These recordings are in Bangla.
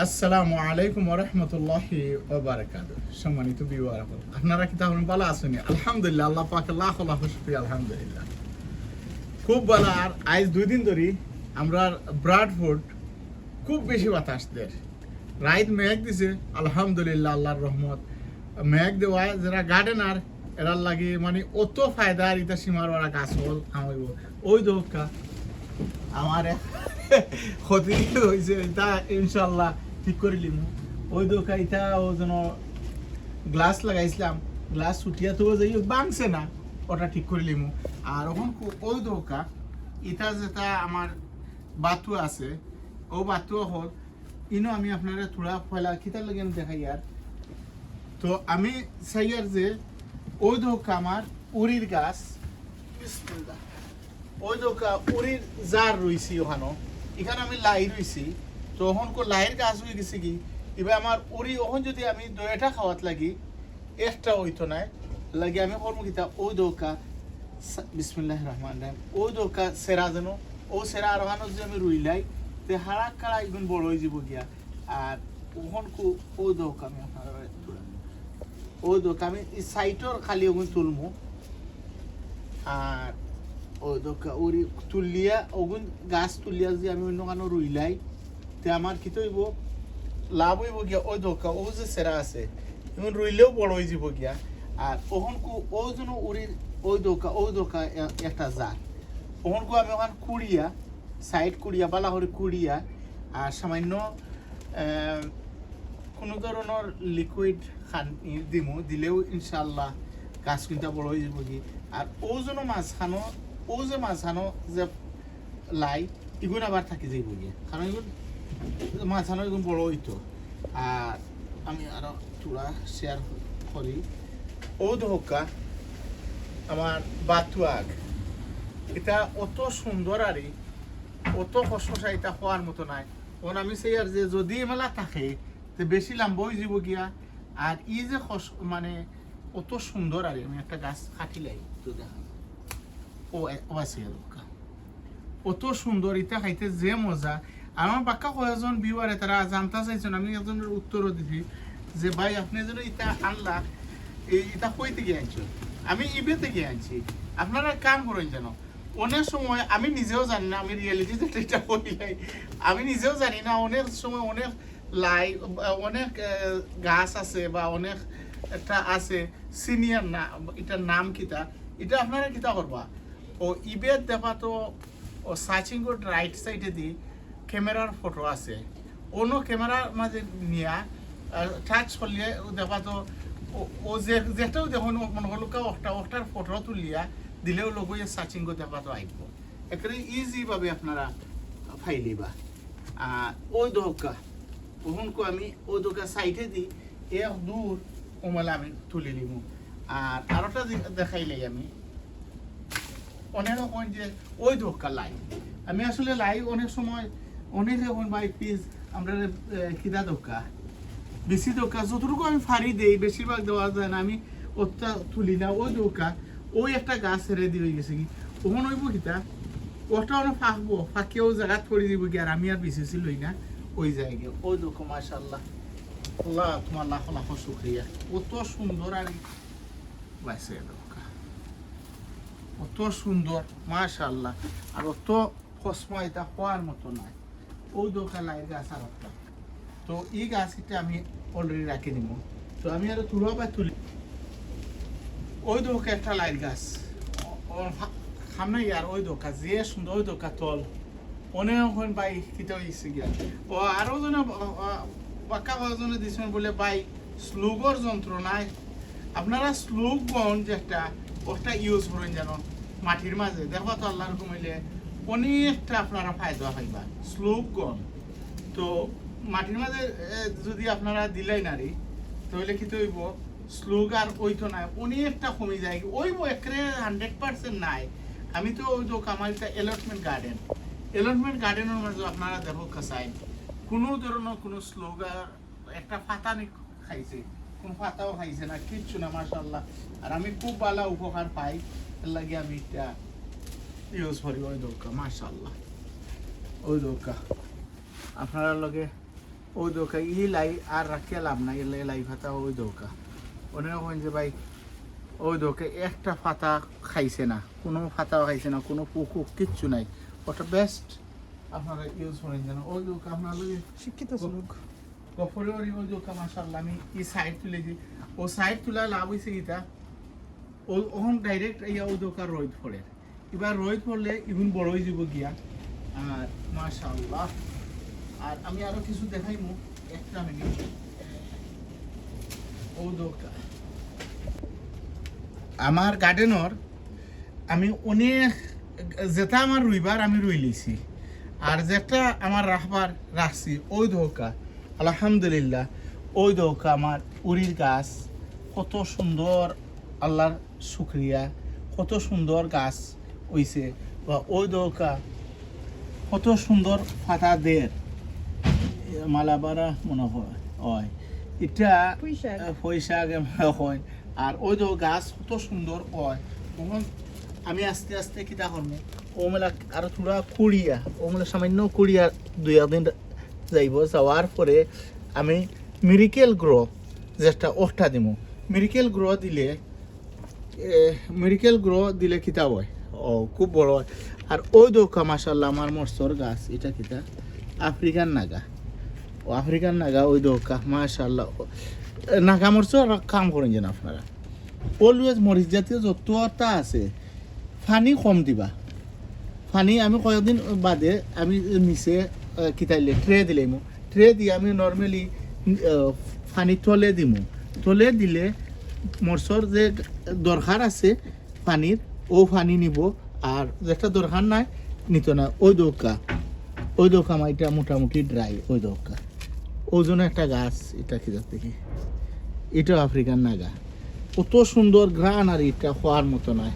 আসসালামু আলাইকুম রহমতুল্লাহি বারাকাত সম্মানিত বিবার আপনারা কি তাহলে ভালো আছেন? আলহামদুলিল্লাহ, আল্লাহ পাকে লাখ লাখ শুক্রিয়া, আলহামদুলিল্লাহ। খুব ভালো, আর আজ দুই দিন ধরে আমরা ব্রাডফুড খুব বেশি বাতাস দের রাইত মেঘ দিছে, আলহামদুলিল্লাহ, আল্লাহর রহমত। মেঘ দেওয়া, যারা গার্ডেনার এরার লাগে মানে অত ফায়দা আর ইটা সীমার ওরা গাছ হল আমাইব ওই দোকা, আমার ক্ষতি হয়েছে এটা ইনশাল্লাহ ঠিক করে লিমু ওই দোকা ইটা ও যেন গ্লাস লাগাইছিলাম গ্লাস ছুটিয়া তো যাই বাংছে না, ওটা ঠিক করে লিমু আর ওখান ওই দোকা ইটা যেটা আমার বাতু আছে ও বাতু হল। ইনো আমি আপনারা থোড়া ফয়লা খিতার লাগে দেখাই আর তো আমি চাইয়ার যে ওই দোকা আমার উড়ির গাছ। ওই দোকা উড়ির জার রইছি ওখানো। এখানে আমি লাই রইছি তো কো লাইয়ের গাছ হয়ে গেছে কি? এবার আমার উড়ি ওখান যদি আমি দইটা খাওয়াত লাগি একটা হইতো নাই। লাগি আমি করব কিতা ওই দোকা বিসমিল্লাহ রহমান রাহিম। ওই দোকা সেরা যেন, ও সেরা আর ওখানো যদি আমি রুইলাই তে হারা কাড়া এগুন বড় হয়ে যাব গিয়া। আর ওখান কো ওই দোকা আমি আপনার ওই দোকা আমি সাইটর খালি ওগুন তুলমু। আর ওই দোকা ওরি তুলিয়া, ওগুন গাছ তুলিয়া যদি আমি অন্য কানো রুইলাই তে আমার কি তৈব লাভ হইব গিয়া ওই দোকা ও যে সেরা আছে এমন রুইলেও বড় হয়ে যাব গিয়া আর ওহন কু ও যেন উড়ির ওই দোকা ওই দোকা একটা জাত ওহন কু আমি ওখান কুড়িয়া সাইড কুড়িয়া বালা করে কুড়িয়া আর সামান্য কোনো ধরনের লিকুইড খান দিমু দিলেও ইনশাল্লাহ গাছ কিন্তু বড় হয়ে যাব কি আর ও যেন মাঝখানো ও যে মাঝখানো যে লাই ইগুন আবার থাকি যাইব গিয়ে কারণ এগুন মাঝখানো এগুন বড় হইতো আর আমি আরও চূড়া শেয়ার করি। ও ধোকা আমার বাতুয়াগ এটা অত সুন্দর আরই অত কষ্ট এটা হওয়ার মতো নাই। ওন আমি সেই আর যে যদি মেলা থাকে, তে বেশি লাম্বা হয়ে যাব গিয়া। আর ই যে মানে অত সুন্দর আর আমি একটা গাছ কাটিলাই, তো দেখা। ও আছে এরকম। অত সুন্দর এটা খাইতে যে মজা। আমার বাক্কা কয়েকজন বিওয়ারে তারা জানতে চাইছেন আমি একজনের উত্তরও দিছি যে, ভাই, আপনি যেন এটা আনলা এই কই থেকে আনছো আমি ইবে থেকে আনছি আপনারা কাম করেন যেন, অনেক সময় আমি নিজেও জানি না, আমি রিয়েলিটি যেটা এটা বলি নাই। আমি নিজেও জানি না, অনেক সময় অনেক লাই অনেক গাছ আছে বা অনেক একটা আছে সিনিয়র না, এটার নাম কিতা, এটা আপনারা কিতা করবা? ও ইবে দেবা তো, ও সার্চিং রাইট সাইডে দি ক্যামেরার ফটো আছে। অন্য ক্যামেরার মাঝে নিয়া টাচ করলে দেবা তো, ও- যে যেটাও দেখুন মনে হলো একটা একটার ফটো তুলিয়া দিলেও লোক সার্চিং করে দেখা তো আইব। একেবারে ইজি ভাবে আপনারা ফাইলিবা ওই দোকা ওহনকো আমি ওই দোকা সাইডে দিই এক দূর ওমালে আমি তুলে নিব। আর আরোটা দেখাইলাই আমি। অনেক রকম যে, ওই দোকা লাই। আমি আসলে লাই অনেক সময় অনেক রকম বাই পিস, আমরা কিদা দোকা বেশি দোকা যতটুকু আমি ফাড়ি দেই, বেশিরভাগ দেওয়া যায় না, আমি ওটা তুলি না ওই দোকা ওই একটা গাছ রেডি হয়ে গেছে কি? ওখানে ওইব কিতা ওটা অনেক ফাঁকবো ফাঁকেও জায়গাত করে দিব কি? আর আমি আর বেশি লই না, ওই জায়গায়। ওই দোকা মাশাল্লাহ আল্লাহ, তোমার লাখ লাখ শুক্রিয়া। অত সুন্দর আর বাইসে দোকা অত সুন্দর মাশাল্লাহ আর অত ফসমা এটা হওয়ার মতো নাই। ওই দোকা লাই গাছ আর তো এই গাছটা আমি অলরেডি রাখি দিব তো আমি আরও তুলো বা তুলি। ওই দোকা একটা লাইট গাছ। সামনে ইয়ার ওই দোকা যে সুন্দর ওই দোকা তল। অনেক বাই কিতে হয়েছে গিয়া। ও, আরও জনে বাক্কা জনে দিছেন বলে বাই স্লুগর যন্ত্রণায় আপনারা স্লুগ গন যেটা, ওটা ইউজ করেন যেন মাটির মাঝে। দেখবা তো আল্লাহর কমাইলে অনেকটা আপনারা ফায়দা পাইবা। স্লুগ কম। তো মাটির মাঝে যদি আপনারা দিলাই নারী তাহলে কি হইব আর ওইতো নাই অনেকটা কমে যায়। ওই একরে হান্ড্রেড পার্সেন্ট নাই। আমি তো ওই তো আমার একটা এলটমেন্ট গার্ডেন এলটমেন্ট গার্ডেনের মাঝে আপনারা দেখো কাসাই কোনো ধরনের কোনো স্লোগার একটা ফাতা নি খাইছে। কোনো ফাতাও খাইছে না কিচ্ছু না মাশাল্লাহ আর আমি খুব ভালো উপকার পাই এর লাগে আমি এটা ইউজ করি ওই দোকা মাশাল্লাহ ওই দোকা আপনারা লগে ওই দৌকা ই লাই আর রাখিয়া লাভ নাই এলে লাই ফাতা ওই দৌকা অনেক হয় যে ভাই ওই দৌকে একটা ফাতা খাইছে না কোনো ফাতাও খাইছে না কোনো পুকু কিচ্ছু নাই। ওটা বেস্ট আপনারা ইউজ করেন যেন ওই দৌকা আপনার লগে শিক্ষিত লোক। গফরে ওই দৌকা মাসাল্লাহ আমি এই সাইড তুলেছি। ও সাইড তুলা লাভ হয়েছে গীতা ও ওখান ডাইরেক্ট ইয়া ওই দৌকা রোদ পড়ে এবার রোদ পড়লে ইভেন বড় হয়ে যাব গিয়া। আর মাশাআল্লাহ। আর আমি আরও কিছু দেখাইমু, একটা মিনিট। ও দৌকা আমার গার্ডেনর আমি অনেক, যেটা আমার রুইবার আমি রুই লিছি আর যেটা আমার রাখবার রাখছি, ওই দৌকা আলহামদুলিল্লাহ, ওই দৌকা আমার উড়ির গাছ। কত সুন্দর, আল্লাহর শুক্রিয়া। কত সুন্দর গাছ। হইছে বা ওই দৌকা কত সুন্দর ফাটা দের মালাবারা মনে হয় হয়। এটা। পয়সা হয়। আর ওই তো গাছ কত সুন্দর হয়। তখন আমি আস্তে আস্তে কিতা করব ও মেলা আর থোড়া কুড়িয়া ও মেলা সামান্য কুড়িয়া দুই একদিন যাইব যাওয়ার পরে আমি মিরিকেল গ্রো যেটা ওটা দিব মিরিকেল গ্রো দিলে মেডিকেল গ্রো দিলে কিতা হয়? ও, খুব বড় হয়। আর ওই দৌকা মাসাল্লাহ আমার মরসর গাছ, এটা কিতা আফ্রিকান নাগা। ও, আফ্রিকান নাগা, ওই দৌকা মাশাল্লাহ নাগা মরচ কাম করেন যেন আপনারা। অলওয়েজ মরিচ জাতীয় যতটা আছে, ফানি কম দিবা। ফানি আমি কয়েকদিন বাদে আমি নিচে কিতাইলে ট্রে দিলে ট্রে দিয়ে আমি নর্মালি ফানি তলে দিমু। তলে দিলে মরচর যে দরকার আছে পানির ও ফানি নিব, আর যেটা দরকার নাই, নিত না। ওই দৌকা ওই দৌকা আমার এটা মোটামুটি ড্রাই ওই দৌকা। ওজন একটা গাছ, এটা কি যাতে কি? এটাও আফ্রিকান নাগা। কত সুন্দর গ্রান আর এটা হওয়ার মতো নয়।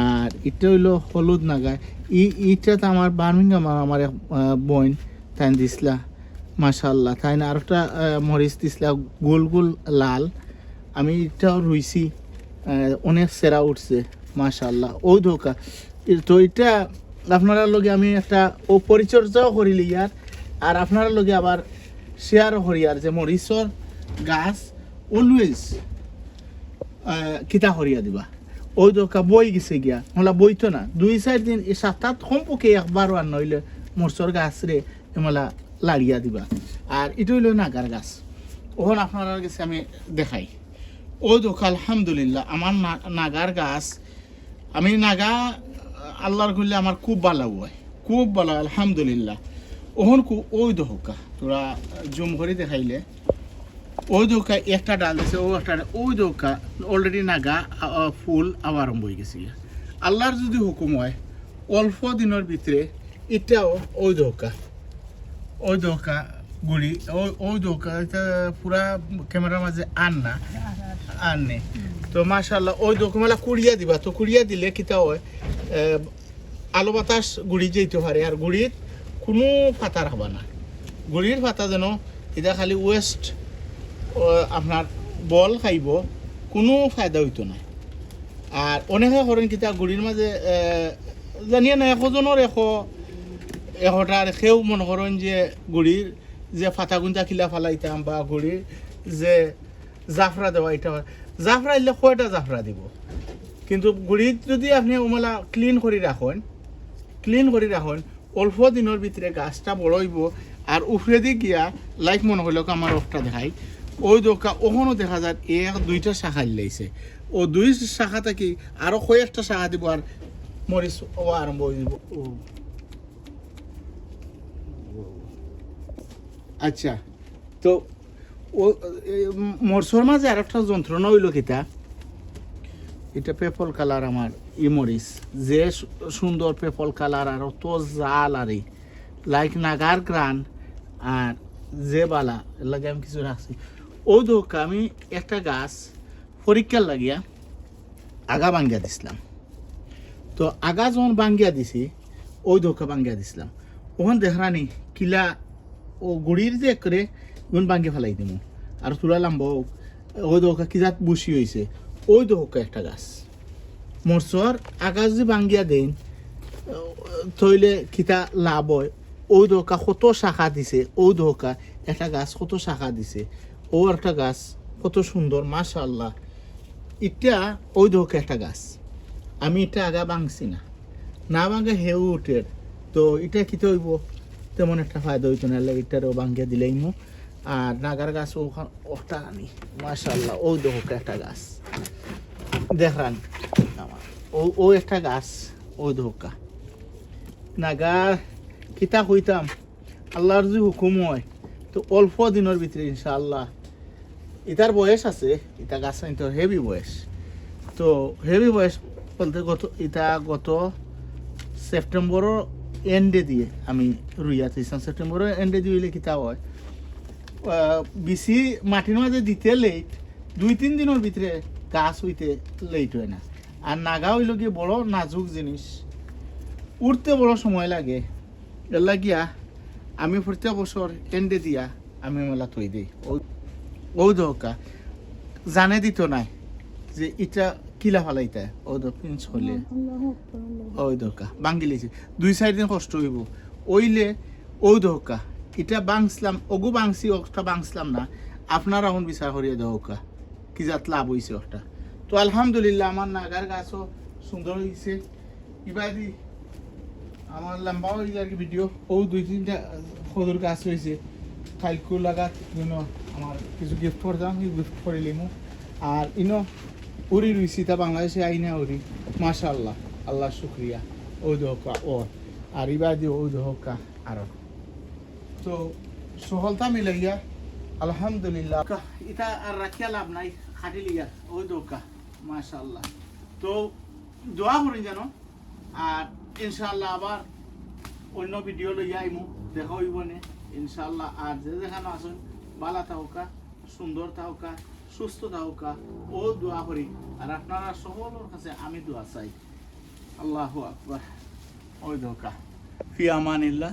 আর এটা হইল হলুদ নাগা। ই ইটা তো আমার বার্মিংহাম আমার বোন তাই দিছিলা মাশাল্লাহ তাই না আরেকটা মরিচ দিছিলা গোল গোল লাল। আমি এটাও রুইছি অনেক সেরা উঠছে। মাশাল্লাহ ও ধোকা। তো এটা আপনারা লগে আমি একটা ও পরিচর্যাও করিলি ইয়ার, আর আপনারা লগে আবার শেয়ারও করি আর যে মরিচর গাছ অলওয়েজ কিতা করিয়া দিবা। ওই দোকা বই গেছে গিয়া হলা বইতো না। দুই চার দিন এই সপ্তাহ কমপক্ষে একবারও আর নইলে মরচর গাছ রে এমলা লাড়িয়া দিবা। আর এটা হইল নাগার গাছ। ওখান আপনারা কাছে আমি দেখাই। ওই দোকা আলহামদুলিল্লাহ আমার নাগার গাছ আমি নাগা, আল্লাহর করলে আমার খুব ভালো হয়। খুব ভালো আলহামদুলিল্লাহ। ওহন কু ওই দোকা তোরা জুম করে দেখাইলে। ওই দোকা একটা ডাল দিছে, ও একটা ওই দোকা অলরেডি নাগা ফুল আবার আরম্ভ হয়ে গেছে। আল্লাহর যদি হুকুম হয়, অল্প দিনের ভিতরে এটাও ওই দোকা ওই দোকা গুড়ি ওই ওই দোকা পুরা ক্যামেরার মাঝে আন না। আন নেই তো মাশাল্লাহ ওই দোকানমেলা কুড়িয়া দিবা, তো কুড়িয়া দিলে কিতা হয় আলো বাতাস গুড়ি যেতে পারে, আর গুড়ির কোনো পাতা রাখবা না। গুড়ির পাতা যেন এটা খালি ওয়েস্ট আপনার বল খাইব, কোনো ফায়দা হইতো না। আর অনেকে করেন কিতা, গুড়ির মাঝে জানিয়ে না এশজনের এশ এশটার সেও মনে করেন যে গুড়ির যে ফাটা গুঞ্জা খিলা ফালাইতাম বা গুড়ির যে জাফরা দেওয়া, এটা জাফরা দিলে কয়টা জাফরা দিব? কিন্তু গুড়িত যদি আপনি ওমেলা ক্লিন করে রাখেন ক্লিন করে রাখেন অল্প দিনের ভিতরে গাছটা বড় হইব আর উফরে গিয়া লাইক মনে হইল আমার একটা দেখাই। ওই দোকা ওখানেও দেখা যায়, এক, দুইটা শাখা লাইছে ও দুই শাখা থেকে আরও কয়েকটা শাখা দিব আর মরিচ ও আরম্ভ হয়ে যাব। আচ্ছা তো মরসর মাঝে আর একটা যন্ত্রণা হইল কিতা? এটা পেপল কালার আমার ইমরিস। যে সুন্দর পেপল কালার আর অত জাল আর লাইক নাগার গ্রান আর যে বালা লাগে আমি কিছু রাখছি। ও দোকা আমি একটা গাছ পরীক্ষার লাগিয়া আগা ভাঙ্গিয়া দিছিলাম। তো আগা যখন ভাঙ্গিয়া দিছি, ওই দোকা ভাঙ্গিয়া দিছিলাম। ওখান দেখরানি কিলা ও গুড়ির যে করে ওখান ভাঙ্গি ফেলাই দিমু। আর তুলা লাম্ব ওই দোকা কিজাত বসি হয়েছে ওই দোকা একটা গাছ। মরচর আকাশ যে ভাঙ্গিয়া দেন, থইলে কিতা লাভ হয়। ওই ধোকা কত শাখা দিছে ওই ধোকা একটা গাছ কত শাখা দিছে ও একটা গাছ কত সুন্দর মাশাল্লাহ এটা ওই ধোকা একটা গাছ। আমি এটা আগা ভাঙছি না। না ভাঙে হেউ উঠের তো এটা কিতে হইব তেমন একটা ফায়দা হইতো না এটারও ভাঙ্গিয়া দিলেই মো। আর নাগার গাছ ওখান ওটা আনি মাশাল্লাহ ওই ধোকা একটা গাছ। দেখরান। আমার। ও ও একটা গাছ, ওই ধোকা নাগার কিতা কইতাম? আল্লাহর যে হুকুম হয়, তো অল্প দিনের ভিতরে ইনশাআল্লাহ। ইতার বয়স আছে ইটা গাছ তো হেভি বয়স। তো হেভি বয়স বলতে গত ইটা গত সেপ্টেম্বরের এন্ডে দিয়ে, আমি রুইয়া দিয়েছিলাম। সেপ্টেম্বরের এন্ডে দিয়ে কিতা হয়? বেশি মাটির মাঝে দিতে লেট দুই, তিন দিনের ভিতরে গাছ হইতে লেট হয় না। আর নাগা হইল গিয়ে বড় নাজুক জিনিস উঠতে বড় সময় লাগে। এর লাগিয়া আমি প্রত্যেক বছর এন্ডে দিয়া আমি মেলা থই দিই। ওই দহকা জানে দিত নাই যে ইটা কিলা ফালাইতা ও দক্ষিণ হইলে ওই দহকা বাঙ্গি লিছে দুই চার দিন কষ্ট হইব। ওইলে ওই দহকা এটা বাংসলাম ওগু বাংসি ওটা বাংসলাম না। আপনারা এখন বিচার করিয়ে দহকা কি জাত লাভ হইছে ওটা তো আলহামদুলিল্লাহ, আমার নাগার গাছও সুন্দর হয়েছে ইবাদি, আমার লম্বা হয়ে যায় আর কি ভিডিও ও দুই তিনটা সদর গাছ হয়েছে কালকু লাগাত জন্য আমার কিছু গিফট করতাম সেই গিফট করে লিমু। আর ইনো উড়ি রুইছি তা বাংলাদেশে আইনা উড়ি। মাশাল্লাহ আল্লাহ শুক্রিয়া। ও দহকা ও আর ইবাদি, ও দহকা আরও। তো সফলতা মিলাইয়া, আলহামদুলিল্লাহ। এটা আর রাখিয়া লাভ নাই, খাটি লিয়া ও দহকা মাশাল্লাহ তো দোয়া করি জানো আর ইনশাল্লাহ আবার অন্য ভিডিও লইয়া আইমু, দেখা হইব নে ইনশাল্লাহ আর যে যেখানে আসুন বালা থাকা সুন্দর থাকা সুস্থ থাকা ও দোয়া করি। আর আপনারা সকলের কাছে আমি দোয়া চাই। আল্লাহ আকবার। ওই ধোকা ফি আমানিল্লাহ।